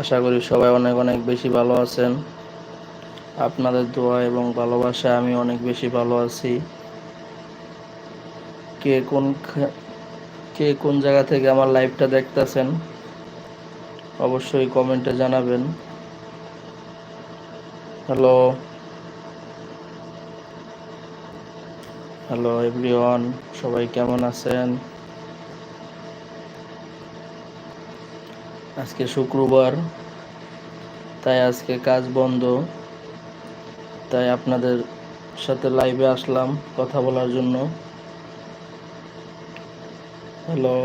আশা করি সবাই অনেক অনেক বেশি ভালো আছেন। আপনাদের দোয়া এবং ভালোবাসা আমি অনেক বেশি ভালো আছি। কে কোন কে কোন জায়গা থেকে আমার লাইভটা দেখতেছেন, অবশ্যই কমেন্টে জানাবেন। হ্যালো হ্যালো এভরিওয়ান সবাই কেমন আছেন? আজকে শুক্রবার, তাই আজকে কাজ বন্ধ। তাই আপনাদের সাথে লাইভে আসলাম কথা বলার জন্য। হ্যালো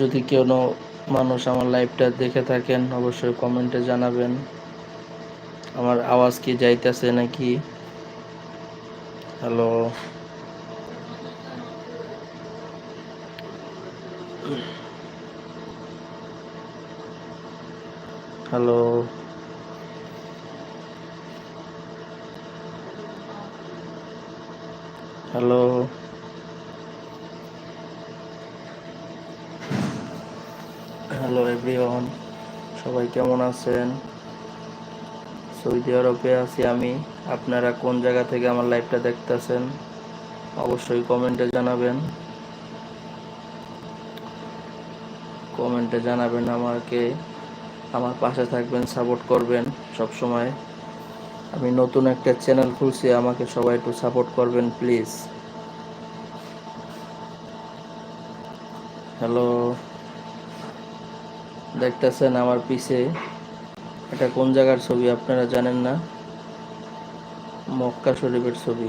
যদি কোনো মানুষ আমার লাইভটা দেখে থাকেন, অবশ্যই কমেন্টে জানাবেন। আমার আওয়াজ কি যাইতেছে নাকি? Hello hello hello hello everyone সবাই কেমন আছেন? সৌদি আরবে আছি আমি। আপনারা কোন জায়গা থেকে আমার লাইভটা দেখতেছেন? অবশ্যই কমেন্টে জানাবেন। কমেন্টে জানাবেন আমাকে। আমার পাশে থাকবেন সাপোর্ট করবেন সব সময় আমি নতুন একটা চ্যানেল খুলছি, আমাকে সবাই একটু সাপোর্ট করবেন প্লিজ হ্যালো দেখতেছেন আমার পিছে। এটা কোন জায়গার ছবি আপনারা জানেন না? মক্কা শরীফের ছবি।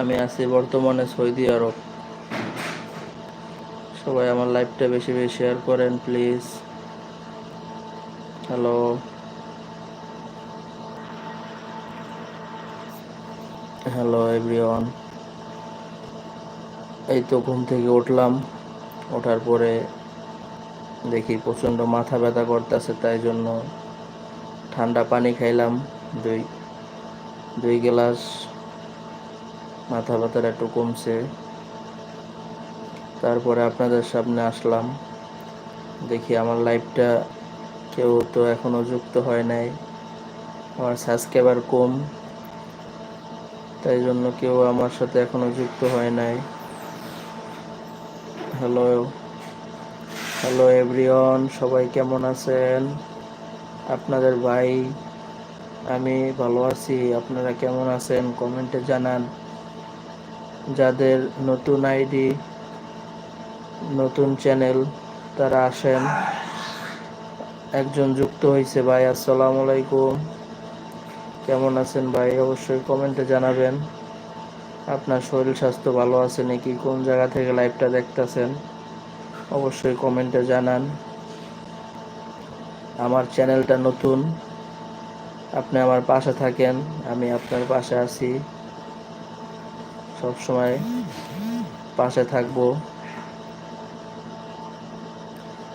আমি আছি বর্তমানে সৌদি আরব। সবাই আমার লাইভটা বেশি বেশি শেয়ার করেন প্লিজ হ্যালো হ্যালো এভরিওয়ান এই তো ঘুম থেকে উঠলাম। ওঠার পরে দেখি প্রচণ্ড মাথা ব্যথা করতেছে, তাই জন্য ঠান্ডা পানি খাইলাম। দুই দুই গ্লাস মাথা ব্যথাটা একটু কমছে। তারপরে আপনাদের সামনে আসলাম। দেখি আমার লাইভটা কেউ তো এখনও যুক্ত হয় নাই। আমার সাবস্ক্রাইবার কম, তাই জন্য কেউ আমার সাথে এখনও যুক্ত হয় নাই। হ্যালো হ্যালো এভরিওয়ান সবাই কেমন আছেন? আপনাদের ভাই, আমি ভালো আছি, আপনারা কেমন আছেন? কমেন্টে জানান। যাদের নতুন আইডি নতুন চ্যানেল তারা আসেন। একজন যুক্ত হয়েছে ভাই, আসসালামু আলাইকুম। কেমন আছেন ভাই? অবশ্যই কমেন্টে জানাবেন। আপনার শরীর স্বাস্থ্য ভালো আছে নাকি? কোন জায়গা থেকে লাইভটা দেখতেছেন? অবশ্যই কমেন্টে জানান। আমার চ্যানেলটা নতুন, আপনি আমার পাশে থাকেন, আমি আপনার পাশে আছি। সব সময় পাশে থাকব।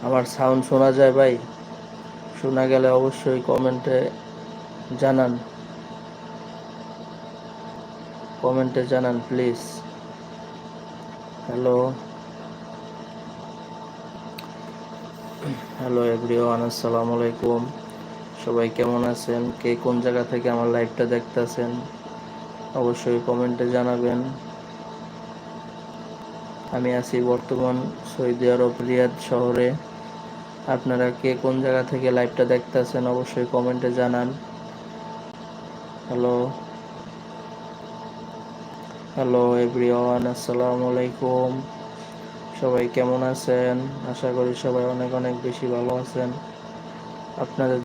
আমার সাউন্ড শোনা যায় ভাই। শোনা গেলে অবশ্যই কমেন্টে জানান। কমেন্টে জানান প্লিজ হ্যালো হ্যালো এভরিওয়ান আসসালামু আলাইকুম। সবাই কেমন আছেন? কে কোন জায়গা থেকে আমার লাইভটা দেখতেছেন? অবশ্যই কমেন্টে জানাবেন। আমি আছি বর্তমান সৌদি আরব, রিয়াদ শহরে। আপনারা কে কোন জায়গা থেকে লাইভটা দেখতেছেন অবশ্যই কমেন্টে জানান। হ্যালো হ্যালো এভরিওয়ান আসসালামু আলাইকুম। সবাই কেমন আছেন? আশা করি সবাই অনেক অনেক বেশি ভালো আছেন। আপনাদের